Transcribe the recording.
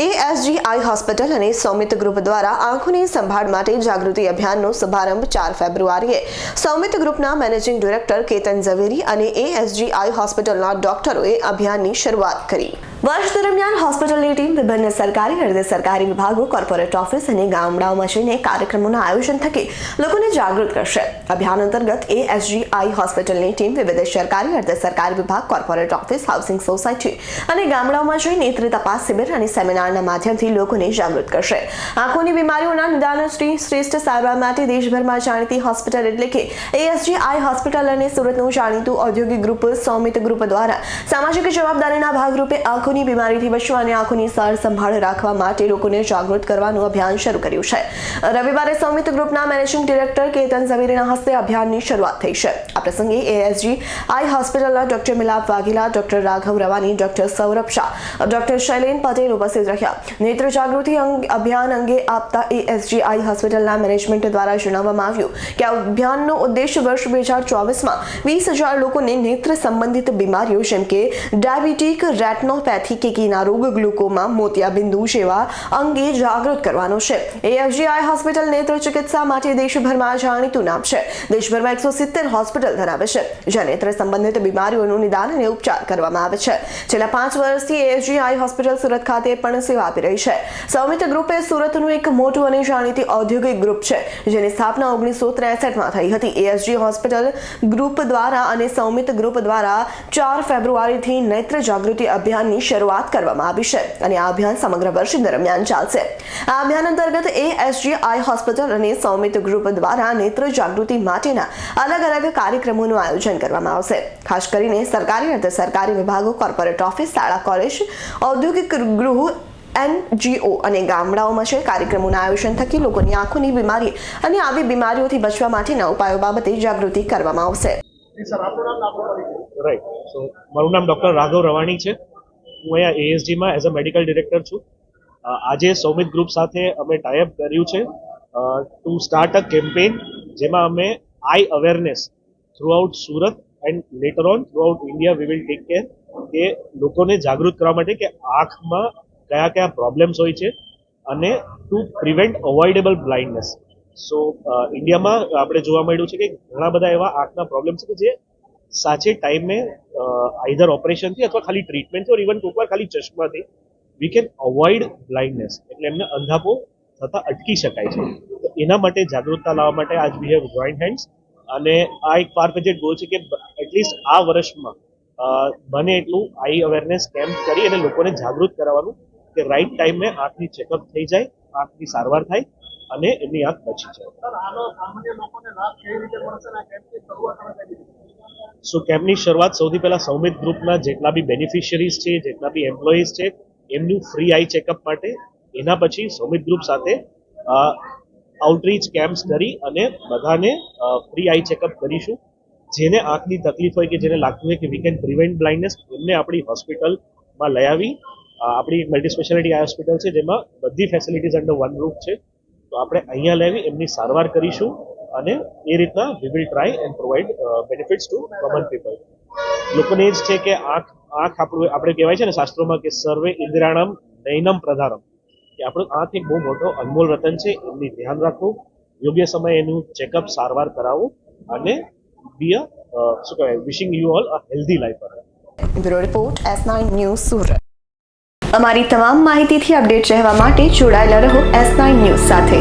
એએસજી આઈ hospital અને સૌમિત group દ્વારા આંખોની સંભાળ માટે જાગૃતિ અભિયાનનો શુભારંભ ચાર ફેબ્રુઆરીએ. સૌમિત ગ્રુપના મેનેજિંગ ડિરેક્ટર કેતન ઝવેરી અને એએસજી આઈ હોસ્પિટલના ડોક્ટરોએ અભિયાનની શરૂઆત કરી. વર્ષ દરમિયાન હોસ્પિટલની ટીમ વિભિન્ન સરકારી અર્ધ સરકારી વિભાગો, કોર્પોરેટ ઓફિસ અને ગામડાઓમાં જઈને કાર્યક્રમોના આયોજન થકી લોકોને જાગૃત કરશે. અભિયાન અંતર્ગત એએસજીઆઈ હોસ્પિટલની ટીમ વિવિધ સરકારી અર્ધ સરકારી વિભાગ, કોર્પોરેટ ઓફિસ, હાઉસિંગ સોસાયટી અને ગામડાઓમાં જઈ નેત્ર તપાસ શિબિર અને સેમિનારના માધ્યમથી લોકોને જાગૃત કરશે. આંખોની બીમારીઓના નિદાન શ્રી શ્રેષ્ઠ સારવાર માટે દેશભરમાં જાણીતી હોસ્પિટલ એટલે કે એએસજીઆઈ હોસ્પિટલ અને સુરતનું જાણીતું ઔદ્યોગિક ગ્રુપ, સૌમિત ગ્રુપ દ્વારા સામાજિક જવાબદારીના ભાગરૂપે આંખોની બીમારીથી બચવા અને આંખોની સાર સંભાળ રાખવા માટે લોકોને જાગૃત કરવાનું અભિયાન શરૂ કર્યું છે. રવિવારે સૌમિત ગ્રુપના મેનેજિંગ ડિરેક્ટર કેતન ઝવેરીના હસ્તે અભિયાનની શરૂઆત થઈ છે. આ પ્રસંગે એએસજી આઈ હોસ્પિટલના doctor Milap Vaghela, doctor Raghav Rawani, doctor Saurabh Shah, doctor Shailen Patel ઉપસ્થિત રહ્યા. નેત્ર જાગૃતિ અભિયાન અંગે આપતા એએસજી આઈ હોસ્પિટલના મેનેજમેન્ટ દ્વારા જણાવવામાં આવ્યું કે આ અભિયાનનો ઉદ્દેશ વર્ષ બે હજાર ચોવીસમાં વીસ હજાર લોકોને નેત્ર સંબંધિત બીમારીઓ જેમ કે ડાયાબિટીક, રેટનોપેથી કે કીના રોગ ગ્લુકોમા મોતિયાબિંદુ જેવા અંગે જાગૃત કરવાનો છે. એએફજીઆઈ હોસ્પિટલ નેત્ર ચિકિત્સા માટે દેશભરમાં જાણીતું નામ છે. દેશભરમાં એકસો સિત્તેર હોસ્પિટલ ધરાવે છે, જ્યાં નેત્ર સંબંધિત બીમારીઓનું નિદાન અને ઉપચાર કરવામાં આવે છે. છેલ્લા પાંચ વર્ષથી એએફજીઆઈ હોસ્પિટલ સુરત ખાતે પણ સેવા આપી રહી છે. સૌમિત ગ્રુપે સુરતનું એક મોટું અને જાણીતી ઔદ્યોગિક ગ્રુપ છે, જેની સ્થાપના ઓગણીસો ત્રેસઠમાં થઈ હતી. એએસજી હોસ્પિટલ ગ્રુપ દ્વારા અને સૌમિત ગ્રુપ દ્વારા ચાર ફેબ્રુઆરીથી નેત્ર જાગૃતિ અભિયાનની કરવામાં આવી છે અને આ અભિયાન સમગ્ર વર્ષ દરમિયાન ચાલશે. આ અભિયાન અંતર્ગત એએસજીઆઈ હોસ્પિટલ અને સૌમિત ગ્રુપ દ્વારા નેત્ર જાગૃતિ માટેના અલગ અલગ કાર્યક્રમોનું આયોજન કરવામાં આવશે. ખાસ કરીને સરકારી અને સરકારી વિભાગો કોર્પોરેટ ઓફિસ શાળા કોલેજ ઔદ્યોગિક ગૃહ એનજીઓ અને ગામડાઓમાં છે. કાર્યક્રમોના આયોજન થકી લોકોની આંખોની બીમારી અને આવી બીમારીઓથી બચવા માટેના ઉપાયો બાબતે જાગૃતિ કરવામાં આવશે. રાઈટ સો મારું નામ ડૉક્ટર રાઘવ રવાણી છે. હું અહીંયા એએસજીમાં એઝ અ મેડિકલ ડિરેક્ટર છું. આજે સૌમિત ગ્રુપ સાથે અમે ટાઈઅપ કર્યું છે. ટુ સ્ટાર્ટ અ કેમ્પેઇન જેમાં અમે eye awareness throughout Surat and later on throughout India we will take care કે લોકોને જાગૃત કરવા માટે કે આંખમાં કયા કયા પ્રોબ્લેમ્સ હોય છે અને to prevent avoidable blindness so ઇન્ડિયામાં આપણે જોવા મળ્યું છે કે ઘણા બધા એવા આંખના પ્રોબ્લેમ છે કે જે સાચે ટાઈમે આઈધર ઓપરેશનથી અથવા ખાલી ટ્રીટમેન્ટ ઓર ઇવન કોઈકવાર ખાલી ચશ્માથી વી કેન અવોઇડ બ્લાઇન્ડનેસ એટલે એમને અંધાપો થતા અટકી શકાય છે. તો એના માટે જાગૃતતા લાવવા માટે આજ વી હેવ જોઈન્ટ હેન્ડ્સ અને આ એક ફેજેડ ગોલ છે કે એટલીસ્ટ આ વર્ષમાં બને એટલું આઈ અવેરનેસ કેમ્પ કરી અને લોકોને જાગૃત કરાવવાનું કે રાઈટ ટાઈમે આંખની ચેકઅપ થઈ જાય, આંખની સારવાર થાય અને એમની આંખ બચી જાય. સો કેમ્પની શરૂઆત સૌથી પહેલા સૌમિત ગ્રુપના જેટલા બી બેનિફિશિયરીઝ છે, જેટલા બી એમ્પ્લોઈઝ છે, એમનું ફ્રી આઈ ચેકઅપ માટે, એના પછી સૌમિત ગ્રુપ સાથે આઉટરીચ કેમ્પ્સ કરી અને બધાને ફ્રી આઈ ચેકઅપ કરીશું. જેને આંખની તકલીફ હોય કે જેને લાગતું હોય કે વી કેન પ્રિવેન્ટ બ્લાઇન્ડનેસ એમને આપણી હોસ્પિટલમાં લઈ આવી. આપણી મલ્ટી સ્પેશિયાલિટી આઈ હોસ્પિટલ છે, જેમાં બધી ફેસિલિટીઝ અંડર વન રૂફ છે. તો આપણે અહીંયા લેવી એમની સારવાર કરીશું. અને એ રીતના we will try and provide benefits to common people લોકોને એ જ છે કે આંખ આંખ આપણું, આપણે કહેવાય છે ને શાસ્ત્રોમાં કે સર્વે ઇન્દ્રાણમ નૈનમ પ્રધારમ કે આપણું આંખ એક બહુ મોટો અનમોલ રતન છે, એમની ધ્યાન રાખવું, યોગ્ય સમયે એનું ચેકઅપ સારવાર કરાવવું અને બી અ, શું કહેવાય wishing you all a healthy life bureau report S nine news Surat. અમારી તમામ માહિતીથી અપડેટ રહેવા માટે જોડાયેલા રહો એસ નાઇન ન્યૂઝ સાથે.